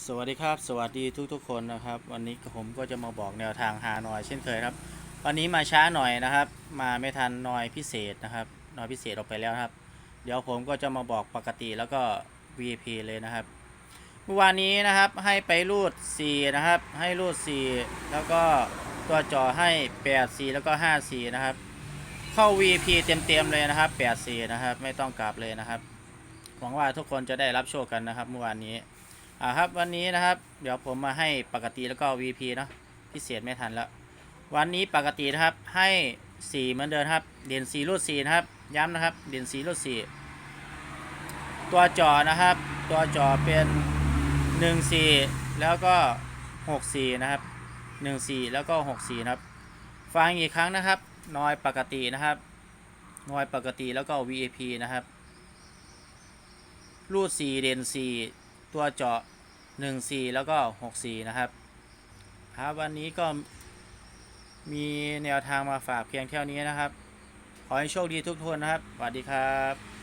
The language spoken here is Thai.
สวัสดีครับ สวัสดีทุกๆคนนะครับ วันนี้ผมก็จะมาบอกแนวทางหาหน่อยเช่นเคยครับ วันนี้มาช้าหน่อยนะครับ มาไม่ทันหน่อยพิเศษนะครับหน่อยพิเศษออกไปแล้วครับ เดี๋ยวผมก็จะมาบอกปกติแล้วก็ VIP เลยนะครับเมื่อวานนี้นะครับให้ไปรูด4นะครับ ให้รูด 4 แล้วก็ตัวจอให้8 4แล้วก็5 4นะครับ เข้า VIP เต็มๆเลยนะครับ8 4นะครับ ไม่ต้องกลับเลยนะครับหวังว่าทุกคนจะได้รับโชคกันนะครับเมื่อวานนี้ อ่าครับวันนี้นะครับ เดี๋ยวผมมาให้ปกติแล้วก็ VP เนาะพิเศษไม่ทันแล้ว วันนี้ปกตินะครับให้ 4 เหมือนเดิมครับ เด่น4รูด4นะครับ ย้ำนะครับ เด่น4รูด4ตัวจอนะครับ ตัวจอเป็น 1 4 แล้วก็ 6 4 นะครับ 1 4 แล้วก็ 6 4 นะครับ ฟังอีกครั้งนะครับนอยปกตินะครับนอยปกติแล้วก็ VAP นะครับรูด4เด่น4ตัวเจาะ 1 4 แล้วก็ 6 4 นะครับครับวันนี้ก็มีแนวทางมาฝากเพียงเท่านี้นะครับ ขอให้โชคดีทุกทุนนะครับสวัสดีครับ